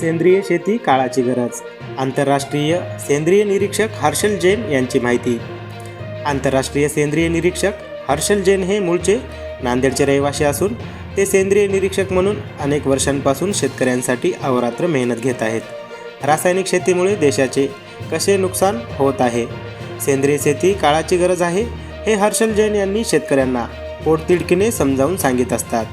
सेंद्रिय शेती काळाची गरज. आंतरराष्ट्रीय सेंद्रिय निरीक्षक हर्षल जैन यांची माहिती. आंतरराष्ट्रीय सेंद्रिय निरीक्षक हर्षल जैन हे मूळचे नांदेडचे रहिवासी असून ते सेंद्रिय निरीक्षक म्हणून अनेक वर्षांपासून शेतकऱ्यांसाठी अवरात्र मेहनत घेत आहेत. रासायनिक शेतीमुळे देशाचे कसे नुकसान होत आहे? सेंद्रिय शेती काळाची गरज आहे हे हर्षल जैन यांनी शेतकऱ्यांना पोटतिडकीने समजावून सांगित असतात.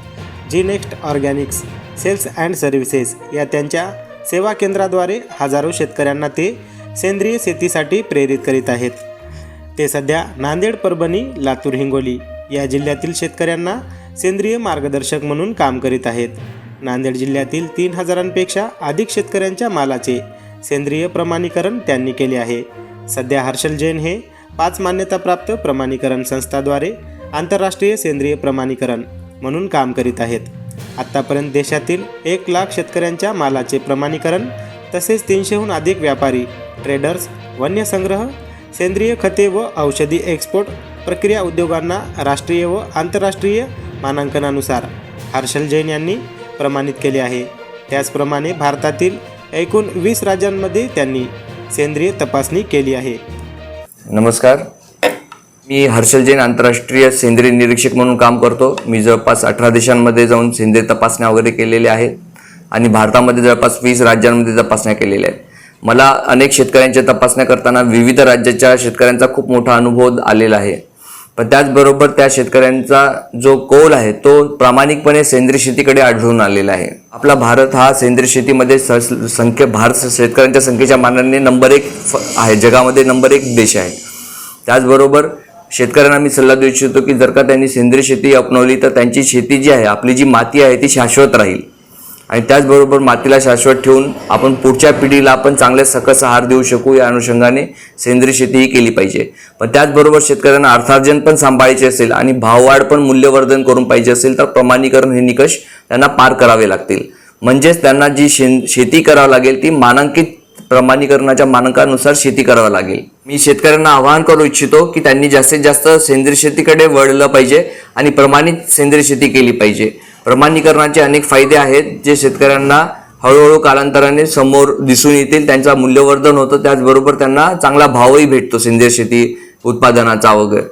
G next organics sales and services या त्यांच्या सेवा केंद्राद्वारे हजारो शेतकऱ्यांना ते सेंद्रिय शेतीसाठी प्रेरित करीत आहेत. ते सध्या नांदेड परभणी लातूर हिंगोली या जिल्ह्यातील शेतकऱ्यांना सेंद्रिय मार्गदर्शक म्हणून काम करीत आहेत. नांदेड जिल्ह्यातील तीन हजारांपेक्षा अधिक शेतकऱ्यांच्या मालाचे सेंद्रिय प्रमाणीकरण त्यांनी केले आहे. सध्या हर्षल जैन हे पाच मान्यताप्राप्त प्रमाणीकरण संस्थाद्वारे आंतरराष्ट्रीय सेंद्रिय प्रमाणीकरण म्हणून काम करीत आहेत. आत्तापर्यंत देशातील एक लाख शेतकऱ्यांच्या मालाचे प्रमाणीकरण तसेच तीनशेहून अधिक व्यापारी ट्रेडर्स वन्य संग्रह सेंद्रिय खते व औषधी एक्सपोर्ट प्रक्रिया उद्योगांना राष्ट्रीय व आंतरराष्ट्रीय मानांकनानुसार हर्षल जैन यांनी प्रमाणित केले आहे. त्याचप्रमाणे भारतातील एकूण वीस राज्यांमध्ये त्यांनी सेंद्रिय तपासणी केली आहे. नमस्कार. मी हर्षल जैन आंतरराष्ट्रीय सेंद्रिय निरीक्षक म्हणून काम करतो. मी जवळपास अठरा देशांमध्ये जाऊन सेंद्रिय तपासण्या वगैरे केलेल्या आहेत आणि भारतामध्ये जवळपास वीस राज्यांमध्ये तपासण्या केलेल्या आहेत. मला अनेक शेतकऱ्यांच्या तपासण्या करताना विविध राज्याच्या शेतकऱ्यांचा खूप मोठा अनुभव आलेला आहे. पण त्याचबरोबर त्या शेतकऱ्यांचा जो कौल आहे तो प्रामाणिकपणे सेंद्रिय शेतीकडे आढळून आलेला आहे. आपला भारत हा सेंद्रिय शेतीमध्ये स संख्या भारत शेतकऱ्यांच्या संख्येच्या मानाने नंबर एक फ- आहे जगामध्ये नंबर एक देश आहे. त्याचबरोबर शेतकऱ्यांना मी सल्ला देऊ इच्छितो की जर का त्यांनी सेंद्रिय शेती अपनवली तर त्यांची शेती जी आहे आपली जी माती आहे ती शाश्वत राहील. आणि त्याचबरोबर मातीला शाश्वत ठेवून आपण पुढच्या पिढीला आपण चांगले सकस आहार देऊ शकू या अनुषंगाने सेंद्रिय शेती ही केली पाहिजे. पण त्याचबरोबर शेतकऱ्यांना अर्थार्जन पण सांभाळायचे असेल आणि भाववाढ पण मूल्यवर्धन करून पाहिजे असेल तर प्रमाणीकरण हे निकष त्यांना पार करावे लागतील. म्हणजेच त्यांना जी शे शेती करावी लागेल ती मानांकित प्रमाणीकरणाच्या मानकानुसार शेती करावं लागेल. मी शेतकऱ्यांना आवाहन करू इच्छितो की त्यांनी जास्तीत जास्त सेंद्रिय शेतीकडे वळलं पाहिजे आणि प्रमाणित सेंद्रिय शेती केली पाहिजे. प्रमाणीकरणाचे अनेक फायदे आहेत जे शेतकऱ्यांना हळूहळू कालांतराने समोर दिसून येतील. त्यांचा मूल्यवर्धन होतं त्याचबरोबर त्यांना चांगला भावही भेटतो सेंद्रिय शेती उत्पादनाचा वगैरे.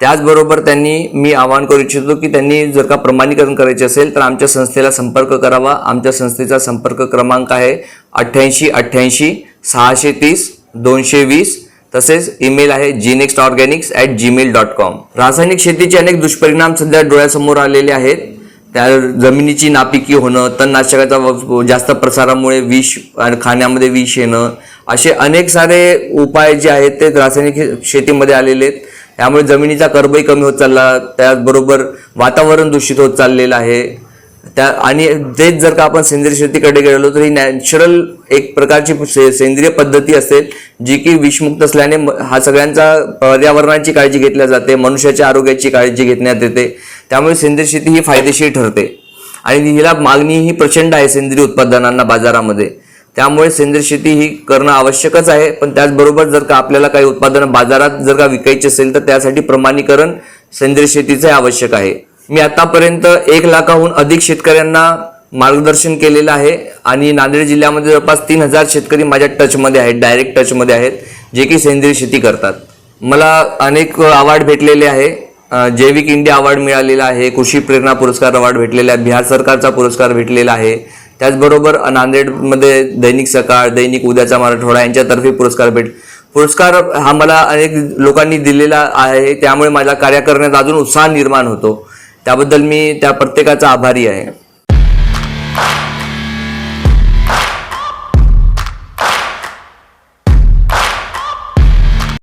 त्याचबरोबर त्यांनी मी आवाहन करू इच्छितो की त्यांनी जर का प्रमाणीकरण करायचे असेल तर आमच्या संस्थेला संपर्क करावा. आमच्या संस्थेचा संपर्क क्रमांक आहे अठ्ठ्याऐंशी अठ्ठ्याऐंशी सहाशे तीस दोनशे वीस. तसेच ईमेल आहे G next organics at Gmail dot com रासायनिक शेतीचे अनेक दुष्परिणाम सध्या डोळ्यासमोर आलेले आहेत. त्या जमिनीची नापिकी होणं तणनाशकाचा व- जास्त प्रसारामुळे विष खाण्यामध्ये विष येणं असे अनेक सारे उपाय जे आहेत ते रासायनिक शेतीमध्ये आलेले आहेत. यामुळे जमिनीचा कर्बही कमी होत चालला त्याचबरोबर वातावरण दूषित होत चाललेलं आहे. त्या आणि तेच जर का आपण सेंद्रिय शेतीकडे गेलो तर ही नॅचरल एक प्रकारची से- सेंद्रिय पद्धती असेल जी की विषमुक्त असल्याने म- हा सगळ्यांचा पर्यावरणाची काळजी घेतल्या जाते मनुष्याच्या आरोग्याची काळजी घेण्यात येते. त्यामुळे सेंद्रिय शेती ही फायदेशीर ठरते. आणि हिला मागणी ही प्रचंड आहे सेंद्रिय उत्पादनांना बाजारामध्ये. त्यामुळे सेंद्रिय शेती ही करणं आवश्यकच आहे. पण त्याचबरोबर जर का आपल्याला काही उत्पादनं बाजारात जर का विकायची असेल तर त्यासाठी प्रमाणीकरण सेंद्रिय शेतीचं आवश्यक आहे. मी आतापर्यंत एक लाखाहून अधिक शेतकऱ्यांना मार्गदर्शन केलेलं आहे आणि नांदेड जिल्ह्यामध्ये जवळपास तीन हजार शेतकरी माझ्या टचमध्ये आहेत डायरेक्ट टचमध्ये आहेत जे की सेंद्रिय शेती करतात. मला अनेक अवॉर्ड भेटलेले आहे. जैविक इंडिया अवॉर्ड मिळालेला आहे कृषी प्रेरणा पुरस्कार अवॉर्ड भेटलेला आहे बिहार सरकारचा पुरस्कार भेटलेला आहे. त्याचबरोबर नांदेडमध्ये दैनिक सकाळ दैनिक उद्याचा मराठवाडा यांच्यातर्फे पुरस्कार भेट पुरस्कार हा मला अनेक लोकांनी दिलेला आहे. त्यामुळे माझ्या कार्य करण्यात अजून उत्साह निर्माण होतो. त्याबद्दल मी त्या प्रत्येकाचा आभारी आहे.